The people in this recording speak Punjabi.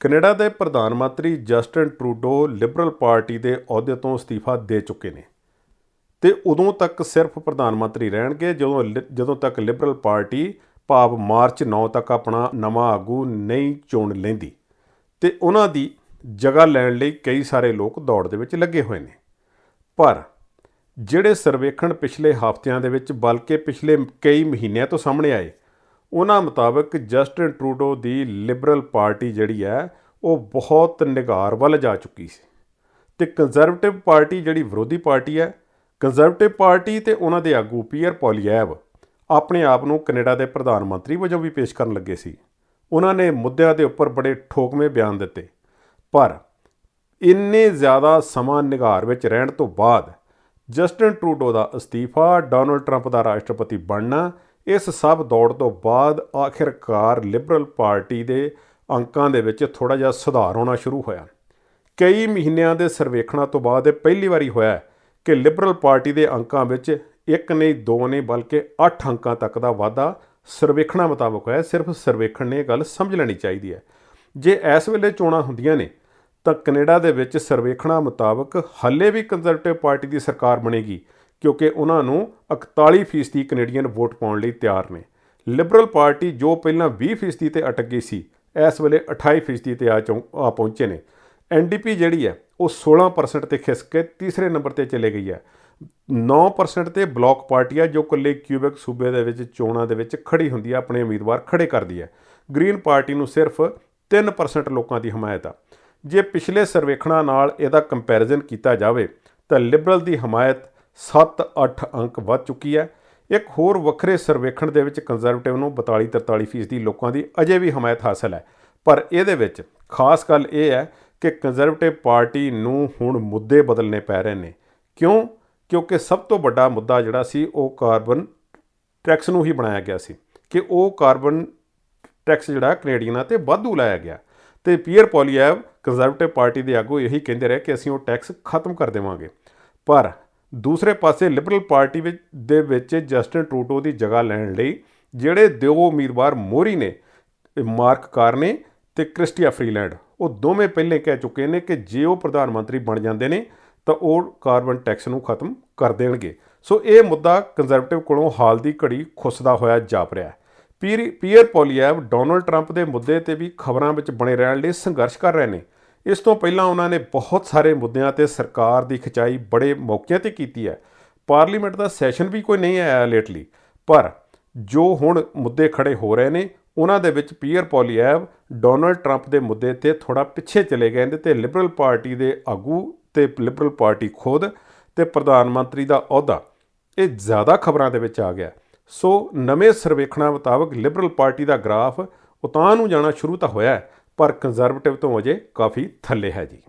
ਕੈਨੇਡਾ ਦੇ ਪ੍ਰਧਾਨ ਮੰਤਰੀ ਜਸਟਿਨ ਟਰੂਡੋ ਲਿਬਰਲ ਪਾਰਟੀ ਦੇ ਅਹੁਦੇ ਤੋਂ ਅਸਤੀਫਾ ਦੇ ਚੁੱਕੇ ਨੇ। ਤੇ ਉਦੋਂ ਤੱਕ ਸਿਰਫ ਪ੍ਰਧਾਨ ਮੰਤਰੀ ਰਹਿਣਗੇ, ਜਦੋਂ ਲਿ- ਜਦੋਂ ਤੱਕ ਲਿਬਰਲ ਪਾਰਟੀ ਭਾਵ ਮਾਰਚ 9 ਤੱਕ ਆਪਣਾ ਨਵਾਂ ਆਗੂ ਨਹੀਂ ਚੁਣ ਲੈਂਦੀ। ਤੇ ਉਹਨਾਂ ਦੀ ਜਗ੍ਹਾ ਲੈਣ ਲਈ ਕਈ ਸਾਰੇ ਲੋਕ ਦੌੜ ਦੇ ਵਿੱਚ ਲੱਗੇ ਹੋਏ ਨੇ। ਪਰ ਜਿਹੜੇ ਸਰਵੇਖਣ ਪਿਛਲੇ ਹਫ਼ਤਿਆਂ ਦੇ ਵਿੱਚ, ਬਲਕਿ ਪਿਛਲੇ ਕਈ ਮਹੀਨਿਆਂ ਤੋਂ ਸਾਹਮਣੇ ਆਏ ਉਹਨਾਂ ਮੁਤਾਬਕ ਜਸਟਿਨ ਟਰੂਡੋ ਦੀ ਲਿਬਰਲ ਪਾਰਟੀ ਜਿਹੜੀ ਹੈ, ਉਹ ਬਹੁਤ ਨਿਗਾਰ ਵੱਲ ਜਾ ਚੁੱਕੀ ਸੀ ਤੇ ਕੰਜ਼ਰਵੇਟਿਵ ਪਾਰਟੀ ਜਿਹੜੀ ਵਿਰੋਧੀ ਪਾਰਟੀ ਹੈ ਕੰਜ਼ਰਵੇਟਿਵ ਪਾਰਟੀ ਤੇ ਉਹਨਾਂ ਦੇ ਆਗੂ ਪੀਅਰ ਪੋਲੀਐਵ ਆਪਣੇ ਆਪ ਨੂੰ ਕੈਨੇਡਾ ਦੇ ਪ੍ਰਧਾਨ ਮੰਤਰੀ ਵਜੋਂ ਵੀ ਪੇਸ਼ ਕਰਨ ਲੱਗੇ ਸੀ। ਉਹਨਾਂ ਨੇ ਮੁੱਦਿਆਂ ਦੇ ਉੱਪਰ ਬੜੇ ਠੋਕਵੇਂ ਬਿਆਨ ਦਿੱਤੇ। ਪਰ ਇੰਨੇ ਜ਼ਿਆਦਾ ਸਮਾਂ ਨਿਗਾਰ ਵਿੱਚ ਰਹਿਣ ਤੋਂ ਬਾਅਦ ਜਸਟਿਨ ਟਰੂਡੋ ਦਾ ਅਸਤੀਫਾ, ਡੋਨਲਡ ਟਰੰਪ ਦਾ ਰਾਸ਼ਟਰਪਤੀ ਬਣਨਾ ਇਸ ਸਭ ਦੌੜ ਤੋਂ ਬਾਅਦ ਆਖਿਰਕਾਰ ਲਿਬਰਲ ਪਾਰਟੀ ਦੇ ਅੰਕਾਂ ਦੇ ਵਿੱਚ ਥੋੜਾ ਜਿਹਾ ਸੁਧਾਰ ਹੋਣਾ ਸ਼ੁਰੂ ਹੋਇਆ। ਕਈ ਮਹੀਨਿਆਂ ਦੇ ਸਰਵੇਖਣਾਂ ਤੋਂ ਬਾਅਦ ਇਹ ਪਹਿਲੀ ਵਾਰੀ ਹੋਇਆ ਕਿ ਲਿਬਰਲ ਪਾਰਟੀ ਦੇ ਅੰਕਾਂ ਵਿੱਚ ਇੱਕ ਨਹੀਂ ਦੋ ਨਹੀਂ ਬਲਕਿ 8 ਅੰਕਾਂ ਤੱਕ ਦਾ ਵਾਧਾ ਸਰਵੇਖਣਾਂ ਮੁਤਾਬਕ ਹੋਇਆ। ਸਿਰਫ ਸਰਵੇਖਣ ਨੇ ਇਹ ਗੱਲ ਸਮਝ ਲੈਣੀ ਚਾਹੀਦੀ ਹੈ। ਜੇ ਇਸ ਵੇਲੇ ਚੋਣਾਂ ਹੁੰਦੀਆਂ ਨੇ, ਤਾਂ ਕੈਨੇਡਾ ਦੇ ਵਿੱਚ ਸਰਵੇਖਣਾਂ ਮੁਤਾਬਕ ਹਾਲੇ ਵੀ ਕੰਜ਼ਰਵੇਟਿਵ ਪਾਰਟੀ ਦੀ ਸਰਕਾਰ ਬਣੇਗੀ। ਕਿਉਂਕਿ ਉਹਨਾਂ ਨੂੰ 41% ਕੈਨੇਡੀਅਨ ਵੋਟ ਪਾਉਣ ਲਈ ਤਿਆਰ ਨੇ। ਲਿਬਰਲ ਪਾਰਟੀ ਜੋ ਪਹਿਲਾਂ 20% ਤੇ ਅਟਕ ਗਈ ਸੀ, ਇਸ ਵੇਲੇ 28% ਤੇ ਆ ਚੌਂ- ਆ ਪਹੁੰਚੇ ਨੇ। ਐਨਡੀਪੀ ਜਿਹੜੀ ਹੈ, ਉਹ 16% ਤੇ ਖਿਸਕ ਕੇ ਤੀਸਰੇ ਨੰਬਰ ਤੇ ਚਲੇ ਗਈ ਹੈ। 9% ਤੇ ਬਲੌਕ ਪਾਰਟੀ ਹੈ ਜੋ ਇਕੱਲੇ ਕਿਊਬੈਕ ਸੂਬੇ ਦੇ ਵਿੱਚ, ਚੋਣਾਂ ਦੇ ਵਿੱਚ ਖੜੀ ਹੁੰਦੀ ਹੈ ਆਪਣੇ ਉਮੀਦਵਾਰ ਖੜੇ ਕਰਦੀ ਹੈ। ਗ੍ਰੀਨ ਪਾਰਟੀ ਨੂੰ ਸਿਰਫ 3% ਲੋਕਾਂ ਦੀ ਹਮਾਇਤ ਆ। ਜੇ ਪਿਛਲੇ ਸਰਵੇਖਣਾਂ ਨਾਲ ਇਹਦਾ ਕੰਪੈਰੀਜ਼ਨ ਕੀਤਾ ਜਾਵੇ, ਤਾਂ ਲਿਬਰਲ ਦੀ ਹਮਾਇਤ 7-8 ਅੰਕ ਵੱਧ ਚੁੱਕੀ ਹੈ। ਇੱਕ ਹੋਰ ਵੱਖਰੇ ਸਰਵੇਖਣ ਦੇ ਵਿੱਚ ਕੰਜ਼ਰਵੇਟਿਵ ਨੂੰ 42-43% ਦੀ ਲੋਕਾਂ ਦੀ ਅਜੇ ਵੀ ਹਮਾਇਤ ਹਾਸਲ ਹੈ। ਪਰ ਇਹਦੇ ਵਿੱਚ ਖਾਸ ਗੱਲ ਇਹ ਹੈ ਕਿ ਕੰਜ਼ਰਵੇਟਿਵ ਪਾਰਟੀ ਨੂੰ ਹੁਣ ਮੁੱਦੇ ਬਦਲਨੇ ਪੈ ਰਹੇ ਨੇ। ਕਿਉਂ? ਕਿਉਂਕਿ ਸਭ ਤੋਂ ਵੱਡਾ ਮੁੱਦਾ ਜਿਹੜਾ ਸੀ ਉਹ ਕਾਰਬਨ ਟੈਕਸ ਨੂੰ ਹੀ ਬਣਾਇਆ ਗਿਆ ਸੀ ਕਿ ਉਹ ਕਾਰਬਨ ਟੈਕਸ ਜਿਹੜਾ ਕੈਨੇਡੀਅਨਾਂ ਤੇ ਵਾਧੂ ਲਾਇਆ ਗਿਆ। ਤੇ ਪੀਅਰ ਪੋਲੀਐਵ ਕੰਜ਼ਰਵੇਟਿਵ ਪਾਰਟੀ ਦੇ ਆਗੂ ਇਹੀ ਕਹਿੰਦੇ ਰਹੇ ਕਿ ਅਸੀਂ ਉਹ ਟੈਕਸ ਖਤਮ ਕਰ ਦੇਵਾਂਗੇ। ਪਰ ਦੂਸਰੇ ਪਾਸੇ ਲਿਬਰਲ ਪਾਰਟੀ ਵਿੱਚ ਦੇ ਵਿੱਚ ਜਸਟਿਨ ਟਰੂਡੋ ਦੀ ਜਗ੍ਹਾ ਲੈਣ ਲਈ ਜਿਹੜੇ ਦੋ ਉਮੀਦਵਾਰ ਮੋਰੀ ਨੇ, ਇਹ ਮਾਰਕ ਕਾਰਨੇ ਤੇ ਕ੍ਰਿਸਟੀਆ ਫਰੀਲੈਂਡ, ਉਹ ਦੋਵੇਂ ਪਹਿਲੇ ਕਹਿ ਚੁੱਕੇ ਨੇ ਕਿ ਜੇ ਉਹ ਪ੍ਰਧਾਨ ਮੰਤਰੀ ਬਣ ਜਾਂਦੇ ਨੇ ਤਾਂ ਉਹ ਕਾਰਬਨ ਟੈਕਸ ਨੂੰ ਖਤਮ ਕਰ ਦੇਣਗੇ। ਸੋ ਇਹ ਮੁੱਦਾ ਕੰਜ਼ਰਵੇਟਿਵ ਕੋਲੋਂ ਹਾਲ ਦੀ ਘੜੀ ਖੁੱਸਦਾ ਹੋਇਆ ਜਾਪ ਰਿਹਾ ਹੈ। ਪੀਅਰ ਪੋਲੀਐਵ ਡੋਨਲਡ ਟਰੰਪ ਦੇ ਮੁੱਦੇ ਤੇ ਵੀ ਖਬਰਾਂ ਵਿੱਚ ਬਣੇ ਰਹਿਣ ਲਈ ਸੰਘਰਸ਼ ਕਰ ਰਹੇ ਨੇ। ਇਸ ਤੋਂ ਪਹਿਲਾਂ ਉਹਨਾਂ ਨੇ ਬਹੁਤ ਸਾਰੇ ਮੁੱਦਿਆਂ ਤੇ ਸਰਕਾਰ ਦੀ ਖਿਚਾਈ ਬੜੇ ਮੌਕਿਆਂ ਤੇ ਕੀਤੀ ਹੈ। ਪਾਰਲੀਮੈਂਟ ਦਾ ਸੈਸ਼ਨ ਵੀ ਕੋਈ ਨਹੀਂ ਆਇਆ ਲੇਟਲੀ ਪਰ ਜੋ ਹੁਣ ਮੁੱਦੇ ਖੜੇ ਹੋ ਰਹੇ ਨੇ ਉਹਨਾਂ ਦੇ ਵਿੱਚ ਪੀਅਰ ਪੋਲੀਐਵ ਡੋਨਲਡ ਟਰੰਪ ਦੇ ਮੁੱਦੇ ਤੇ ਥੋੜਾ ਪਿੱਛੇ ਚਲੇ ਗਏ ਨੇ ਤੇ ਲਿਬਰਲ ਪਾਰਟੀ ਦੇ ਆਗੂ ਤੇ ਲਿਬਰਲ ਪਾਰਟੀ ਖੁਦ ਤੇ ਪ੍ਰਧਾਨ ਮੰਤਰੀ ਦਾ ਅਹੁਦਾ ਇਹ ਜ਼ਿਆਦਾ ਖਬਰਾਂ ਦੇ ਵਿੱਚ ਆ ਗਿਆ। ਸੋ ਨਵੇਂ ਸਰਵੇਖਣਾਂ ਮੁਤਾਬਕ ਲਿਬਰਲ ਪਾਰਟੀ ਦਾ ਗ੍ਰਾਫ ਉਤਾਂ ਨੂੰ ਜਾਣਾ ਸ਼ੁਰੂ ਤਾਂ ਹੋਇਆ ਹੈ, ਪਰ ਕੰਜ਼ਰਵੇਟਿਵ ਤੋਂ ਅਜੇ ਕਾਫੀ ਥੱਲੇ ਹੈ ਜੀ।